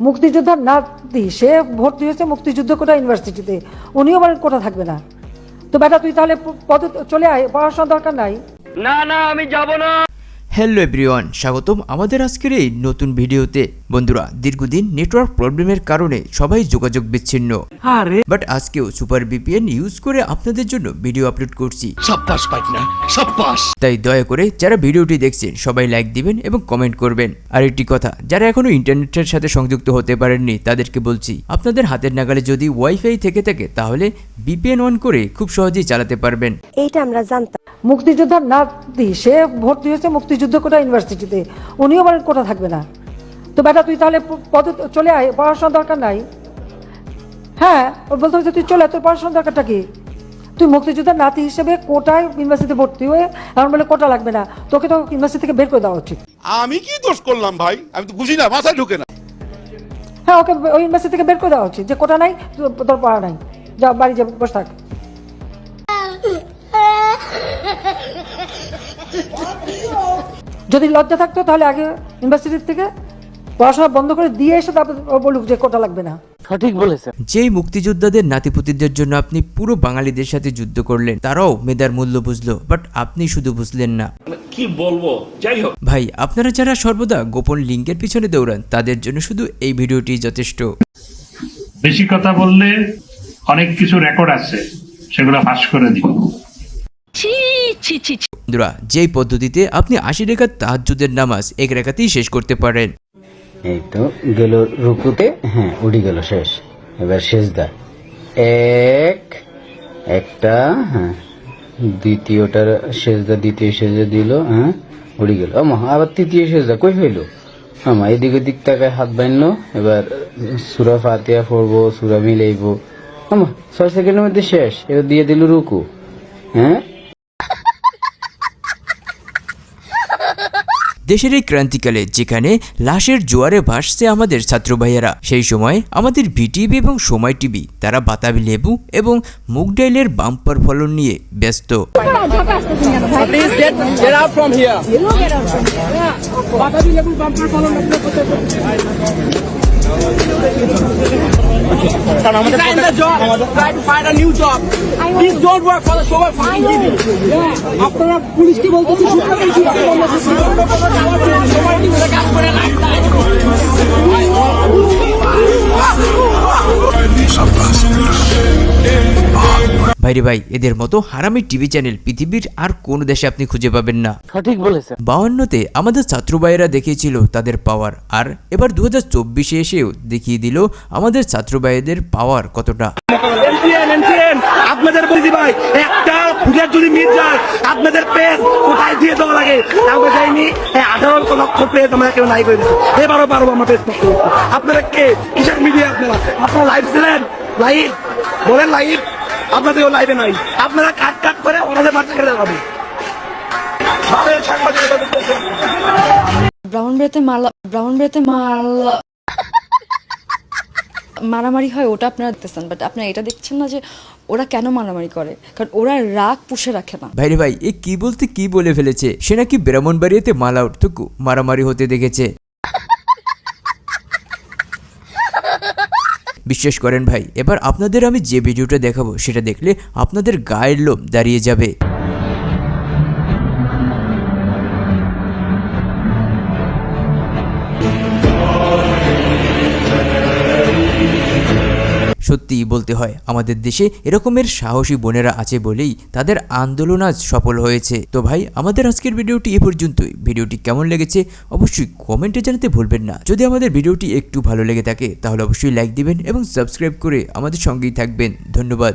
মুক্তিযোদ্ধার নাতি, সে ভর্তি হয়েছে মুক্তিযুদ্ধ কোটা ইউনিভার্সিটিতে। উনিও বলেন কোটা থাকবে না। তো বেটা, তুই তাহলে পদ চলে আয় পড়াশোনা দরকার নাই। না না, আমি যাব না। হ্যালো এভরিওয়ান স্বাগতম আমাদের আজকের এই নতুন ভিডিওতে। বন্ধুরা দীর্ঘদিন নেটওয়ার্ক প্রবলেমের কারণে সবাই যোগাযোগ বিচ্ছিন্ন। বাট আজকেও সুপার বিপিএন ইউজ করে আপনাদের জন্য ভিডিও আপলোড করছি। তাই দয়া করে যারা ভিডিওটি দেখছেন সবাই লাইক দিবেন এবং কমেন্ট করবেন। আর একটি কথা যারা এখনও ইন্টারনেটের সাথে সংযুক্ত হতে পারেননি তাদেরকে বলছি আপনাদের হাতের নাগালে যদি ওয়াইফাই থেকে থাকে তাহলে বিপিএন অন করে খুব সহজেই চালাতে পারবেন। এইটা আমরা জানতাম। মুক্তিযোদ্ধার নাতি সে ভর্তি হয়েছে মুক্তিযুদ্ধ কোটা ইউনিভার্সিটিতে। উনিও বলেন কোটা থাকবে না। তো বেটা তুই তাহলে পদ চলে আয় পড়াশোনার দরকার নাই। হ্যাঁ ওর বলতে হচ্ছে তুই চলে তোর পড়াশোনার দরকারটা কি? তুই মুক্তিযোদ্ধার নাতি হিসেবে কোটায় ইউনিভার্সিটিতে ভর্তি হয়ে এখন বলে কোটা লাগবে না তোকে তো ইউনিভার্সিটি থেকে বের করে দেওয়া উচিত। আমি কি দোষ করলাম ভাই? আমি তো বুঝি না মাথায় ঢুকে না। হ্যাঁ ওকে ওই ইউনিভার্সিটি থেকে বের করে দেওয়া উচিত যে কোটা নাই তোর- পড়া নাই। যা বাড়ি যা বসে থাক। যদি লজ্জা থাকতো তাহলে আগে ইউনিভার্সিটির থেকে পড়াশোনা বন্ধ করে দিয়ে এসে তারপর বলুক যে কোটা লাগবে না। যেই মুক্তিযোদ্ধাদের নাতিপুতিদের জন্য আপনি পুরো বাঙালিদের সাথে যুদ্ধ করলেন তারাও মেধার মূল্য বুঝলো বাট আপনি শুধু বুঝলেন না। কি বলব? যাই হোক। ভাই আপনারা যারা সর্বদা গোপন লিঙ্কের পিছনে দৌড়ান তাদের জন্য শুধু এই ভিডিওটি যথেষ্ট। বেশি কথা বললে অনেক কিছু রেকর্ড আছে সেগুলো ফাঁস করে দিব বন্ধুরা যেই পদ্ধতিতে আপনি আশি রেখা তাহাজ্জুদের নামাজ এক রেখাতেই শেষ করতে পারেন। এই তো গেল রুকুতে হ্যাঁ উঠে গেল শেষ। এবার শেষদা এক একটা হ্যাঁ দ্বিতীয়টার শেষদা দ্বিতীয় সেজদা দিল হ্যাঁ উড়ে গেল। আমা আবার তৃতীয় সেজদা কই হইল? আমা এদিক ওদিক তাকায় হাত বাঁধলো এবার সুরা ফাতিয়া পড়ব সুরা মিলাইবো। আমা ছয় সেকেন্ডের মধ্যে শেষ এবার দিয়ে দিল রুকু হ্যাঁ দেশের এই ক্রান্তিকালে যেখানে লাশের জোয়ারে ভাসছে আমাদের ছাত্র ভাইয়েরা সেই সময় আমাদের ভিটিভি এবং সময় টিভি তারা বাতাবি লেবু এবং মুগ ডাইলের বাম্পার ফলন নিয়ে ব্যস্ত। Find a job. Try to find a new job. Please don't work for the Sober fucking TV. আপনারা পুলিশকে বলতেছি ভাইরে ভাই এদের মতো হারামি টিভি চ্যানেল পৃথিবীর আর কোন দেশে আপনি খুঁজে পাবেন না। সঠিক বলেছেন। বাউন্নতে আমাদের ছাত্র ভাইয়েরা দেখিয়েছিল তাদের পাওয়ার আর এবার দু হাজার চব্বিশে এসেও দেখিয়ে দিল আমাদের ছাত্র ভাইদের পাওয়ার কতটা। আপনাদের বলছি ভাই ফুটের যদি মিট যায় আপনাদের পেজ কোথায় দিয়ে দেওয়া লাগে? কাউকে যায়নি আঠারো লক্ষ পেজ আমরা কেউ নাই করে এবারও পারব আমরা পেজ করতে। আপনারা কে? কিসের মিডিয়া আপনারা? আপনারা লাইভ ছিলেন? লাইভ? বলেন লাইভ আপনাদেরও লাইভে নাই। আপনারা কাট কাট করে ওনাদের সাংবাদিকতা করতেছেন। ব্রাউন ব্রেতে মালা ব্রাউন ব্রেতে মালা মারামারি হয়, ওটা আপনারা দেখতেছেন বাট আপনারা এটা দেখছেন না যে ওরা কেন মারামারি করে? কারণ ওরা রাগ পুষে রাখে না। ভাইরে ভাই, এ কি বলতে কি বলে ফেলেছে? সে নাকি ব্রাহ্মণবাড়িয়াতে মালা উঠতুকু মারামারি হতে দেখেছে। বিশ্বাস করেন ভাই, এবার আপনাদের আমি যে ভিডিওটা দেখাবো, সেটা দেখলে আপনাদের গায়ের লোম দাঁড়িয়ে যাবে। সত্যিই বলতে হয়, আমাদের দেশে এরকমের সাহসী বোনেরা আছে বলেই তাদের আন্দোলন আজ সফল হয়েছে। তো ভাই, আমাদের আজকের ভিডিওটি এ পর্যন্তই। ভিডিওটি কেমন লেগেছে অবশ্যই কমেন্টে জানাতে ভুলবেন না। যদি আমাদের ভিডিওটি একটু ভালো লেগে থাকে, তাহলে অবশ্যই লাইক দিবেন এবং সাবস্ক্রাইব করে আমাদের সঙ্গেই থাকবেন। ধন্যবাদ।